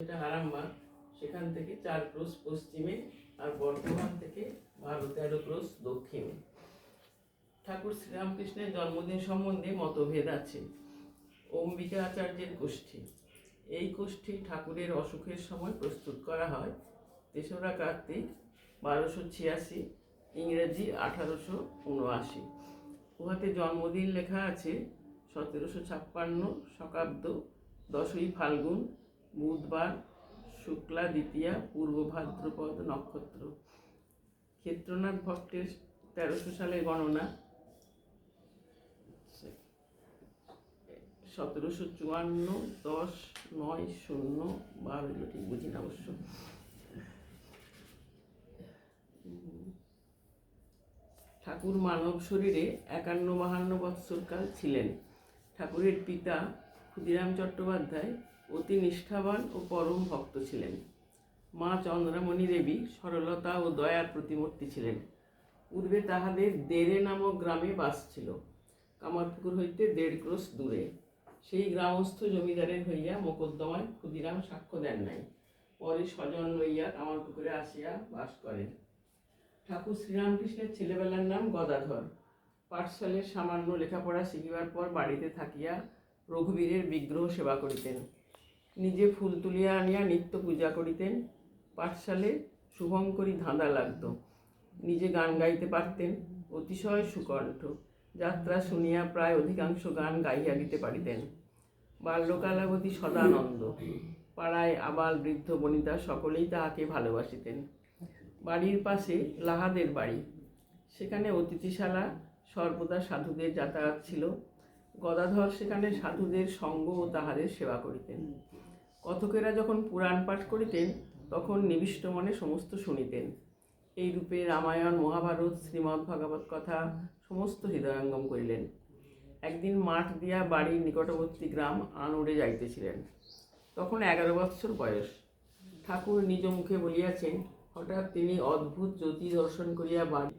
এটা আরামবাগ সেখান থেকে চার ক্রোশ পশ্চিমে আর বর্ধমান থেকে বারো তেরো ক্রোশ দক্ষিণে। ঠাকুর শ্রীরামকৃষ্ণের জন্মদিন সম্বন্ধে মতভেদ আছে। অম্বিকা আচার্যের গোষ্ঠী। এই গোষ্ঠী ঠাকুরের অসুখের সময় প্রস্তুত করা হয় তেসরা কার্তিক বারোশো ছিয়াশি, ইংরেজি আঠারোশো উনআশি। উহাতে জন্মদিন লেখা আছে সতেরোশো ছাপ্পান্ন শকাব্দ দশই ফাল্গুন বুধবার শুক্লা দ্বিতীয়া, পূর্ব ভাদ্রপদ নক্ষত্র। ক্ষেত্রনাথ ভট্টের তেরোশো সালে গণনা। সতেরোশো চুয়ান্ন, দশ, নয়, শূন্য, বারো ঠিক বুঝি না অবশ্য। ঠাকুর মানব শরীরে একান্ন বাহান্ন বৎসরকাল ছিলেন। ঠাকুরের পিতা ক্ষুদিরাম চট্টোপাধ্যায় অতি নিষ্ঠাবান ও পরম ভক্ত ছিলেন। মা চন্দ্রামণি দেবী সরলতা ও দয়ার প্রতিমূর্তি ছিলেন। পূর্বে তাহাদের দেরে নামক গ্রামে বাস ছিল। কামারপুকুর হইতে দেড় ক্রোশ দূরে। সেই গ্রামস্থ জমিদারের হইয়া মোকদ্দমায় ক্ষুদিরাম সাক্ষ্য দেন নাই। পরে স্বজন লইয়া কামারপুকুরে আসিয়া বাস করেন। ঠাকুর শ্রীরামকৃষ্ণের ছেলেবেলার নাম গদাধর। পাঠশালের সামান্য লেখাপড়া শিখিবার পর বাড়িতে থাকিয়া রঘুবীরের বিগ্রহ সেবা করিতেন। নিজে ফুল তুলিয়া আনিয়া নিত্য পূজা করিতেন। পাঠশালে শুভঙ্করী ধাঁধা লাগত। নিজে গান গাইতে পারতেন, অতিশয় সুকণ্ঠ। যাত্রা শুনিয়া প্রায় অধিকাংশ গান গাইয়া দিতে পারিতেন। বাল্যকালাবতী সদানন্দ। পাড়ায় আবাল বৃদ্ধ বনিতা সকলেই তাহাকে ভালোবাসিতেন। বাড়ির পাশে লাহাদের বাড়ি। সেখানে অতিথিশালা, সর্বদা সাধুদের যাতায়াত ছিল। গদাধর সেখানে সাধুদের সঙ্গ ও তাহাদের সেবা করিতেন। কথকেরা যখন পুরাণ পাঠ করিতেন, তখন নিবিষ্ট মনে সমস্ত শুনিতেন। এই রূপে রামায়ণ, মহাভারত, শ্রীমদ্ ভাগবত কথা সমস্ত হৃদয়ঙ্গম করিলেন। একদিন মাঠ দিয়া বাড়ির নিকটবর্তী গ্রাম আনড়ে যাইতেছিলেন। তখন এগারো বৎসর বয়স। ঠাকুর নিজ মুখে বলিয়াছেন, হঠাৎ তিনি অদ্ভুত জ্যোতি দর্শন করিয়া বাড়ি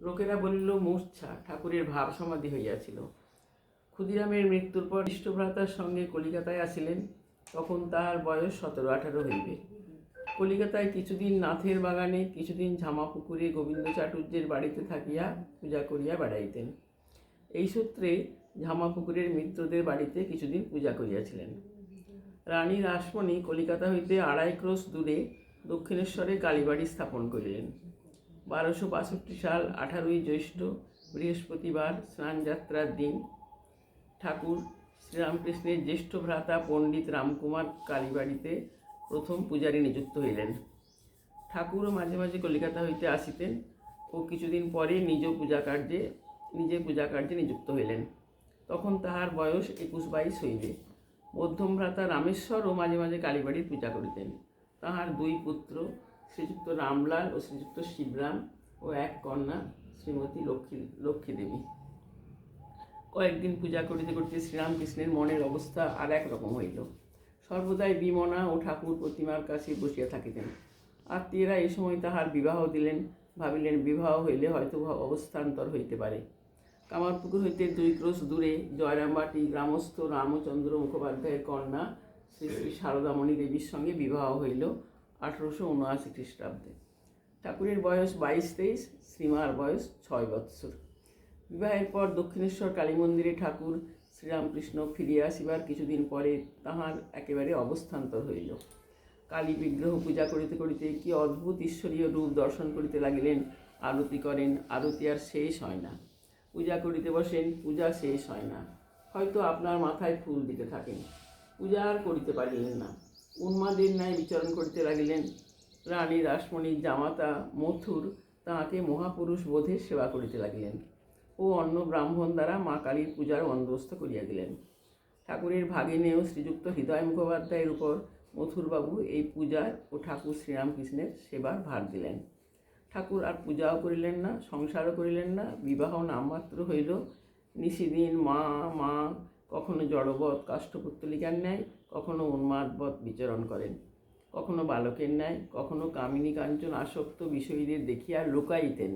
লোকেরা বলিল, মূর্ছা, ঠাকুরের ভাব সমাধি হইয়াছিল। ক্ষুদিরামের মৃত্যুর পর ইষ্টভ্রাতার সঙ্গে কলিকাতায় আসিলেন। তখন তার বয়স সতেরো, আঠারো হইবে। কলিকাতায় কিছুদিন নাথের বাগানে, কিছুদিন ঝামাপুকুরে গোবিন্দ চাটুর্যের বাড়িতে থাকিয়া পূজা করিয়া বেড়াইতেন। এই সূত্রে ঝামাপুকুরের মিত্রদের বাড়িতে কিছুদিন পূজা করিয়াছিলেন। রানী রাসমণি কলিকাতা হইতে আড়াই ক্রোশ দূরে দক্ষিণেশ্বরে কালীবাড়ি স্থাপন করিলেন। বারোশো বাষট্টি সাল আঠারোই জ্যৈষ্ঠ বৃহস্পতিবার স্নানযাত্রার দিন ঠাকুর শ্রীরামকৃষ্ণের জ্যেষ্ঠ ভ্রাতা পণ্ডিত রামকুমার কালীবাড়িতে প্রথম পূজারী নিযুক্ত হইলেন। ঠাকুরও মাঝে মাঝে কলিকাতা হইতে আসিতেন ও কিছুদিন পরে নিজ পূজা কার্যে নিজে পূজা কার্যে নিযুক্ত হইলেন। তখন তাহার বয়স একুশ বাইশ হইবে। মধ্যম ভ্রাতা রামেশ্বরও মাঝে মাঝে কালীবাড়ির পূজা করিতেন। তাহার দুই পুত্র, শ্রীযুক্ত রামলাল ও শ্রীযুক্ত শিবরাম ও এক কন্যা, শ্রীমতী লক্ষ্মী লক্ষ্মী দেবী কয়েকদিন পূজা করিতে করিতে শ্রীরামকৃষ্ণের মনের অবস্থা আর এক রকম হইল। সর্বদাই বিমনা ও ঠাকুর প্রতিমার কাছে বসিয়া থাকিতেন। আত্মীয়রা এই সময় তাহার বিবাহ দিলেন, ভাবিলেন বিবাহ হইলে হয়তো অবস্থান্তর হইতে পারে। কামারপুকুর হইতে দুই ক্রোশ দূরে জয়রামবাটি গ্রামস্থ রামচন্দ্র মুখোপাধ্যায়ের কন্যা শ্রী শ্রী শারদামণি দেবীর সঙ্গে বিবাহ হইল আঠারোশো উনআশি খ্রিস্টাব্দে। ঠাকুরের বয়স বাইশ তেইশ, শ্রীমার বয়স ছয় বৎসর। বিবাহের পর দক্ষিণেশ্বর কালী মন্দিরে ঠাকুর শ্রীরামকৃষ্ণ ফিরিয়া আসিবার কিছুদিন পরে তাহার একেবারে অবস্থান্তর হইল। কালী বিগ্রহ পূজা করিতে করিতে কি অদ্ভুত ঈশ্বরীয় রূপ দর্শন করিতে লাগিলেন, আরতি করেন, আরতি আর শেষ হয় না। পূজা করিতে বসেন, পূজা শেষ হয় না। হয়তো আপনার মাথায় ফুল দিতে থাকেন। পূজা আর করিতে পারিলেন না। উন্মাদের ন্যায় বিচরণ করিতে লাগিলেন। রানী রাসমণির জামাতা, মথুর তাহাকে মহাপুরুষ বোধের সেবা করিতে লাগিলেন। ও অন্য ব্রাহ্মণ দ্বারা মা কালীর পূজার বন্দোবস্ত করিয়া দিলেন। ঠাকুরের ভাগিনেও শ্রীযুক্ত হৃদয় মুখোপাধ্যায়ের উপর মথুরবাবু এই পূজার ও ঠাকুর শ্রীরামকৃষ্ণের সেবার ভার দিলেন। ঠাকুর আর পূজাও করিলেন না, সংসারও করিলেন না, বিবাহ নামমাত্র হইল। নিশিদিন মা মা, কখনো জড়বৎ কাষ্ঠপুত্তলিকার ন্যায়, কখনো উন্মাদবৎ বিচরণ করেন। কখনো বালকের ন্যায়, কখনো কামিনী কাঞ্চন আসক্ত বিষয়ীদের দেখিয়া লোকাইতেন।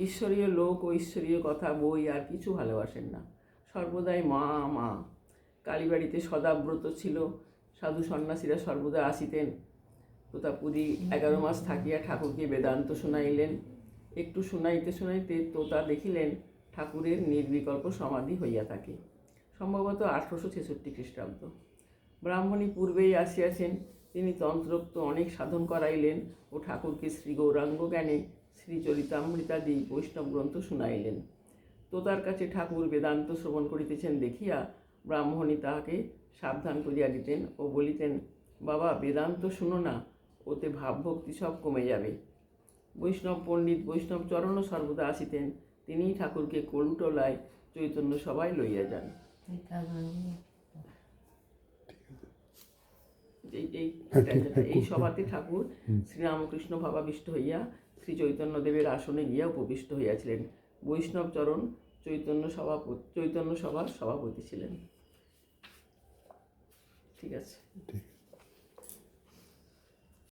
ঈশ্বরীয় লোক ও ঈশ্বরীয় কথা, বই আর কিছু ভালোবাসেন না। সর্বদাই মা মা। কালীবাড়িতে সদাব্রত ছিল। সাধু সন্ন্যাসীরা সর্বদা আসিতেন। তোতাপুরী এগারো মাস থাকিয়া ঠাকুরকে বেদান্ত শুনাইলেন। একটু শুনাইতে শুনাইতে তোতা দেখিলেন ঠাকুরের নির্বিকল্প সমাধি হইয়া থাকে। সম্ভবত আঠারোশো ছেষট্টি খ্রিস্টাব্দ। ব্রাহ্মণী পূর্বেই আসিয়াছেন। তিনি তন্ত্রোক্ত অনেক সাধন করাইলেন ও ঠাকুরকে শ্রী গৌরাঙ্গ জ্ঞানে শ্রীচরিতামৃতাদি বৈষ্ণব গ্রন্থ শুনাইলেন। তোতার কাছে ঠাকুর বেদান্ত শ্রবণ করিতেছেন দেখিয়া ব্রাহ্মণী তাহাকে সাবধান করিয়া দিতেন ও বলিতেন বাবা বেদান্ত শুনো না ওতে ভাবভক্তি সব কমে যাবে। বৈষ্ণব পণ্ডিত বৈষ্ণব চরণও সর্বদা আসিতেন। তিনিই ঠাকুরকে কলুটলায় চৈতন্য সবাই লইয়া যান। এই সভাতে ঠাকুর শ্রীরামকৃষ্ণ ভাবাবিষ্ট হইয়া শ্রী চৈতন্যদেবের আসনে গিয়া উপবিষ্ট হইয়াছিলেন। বৈষ্ণবচরণ চৈতন্য সভাপতি, চৈতন্য সভার সভাপতি ছিলেন। ঠিক আছে।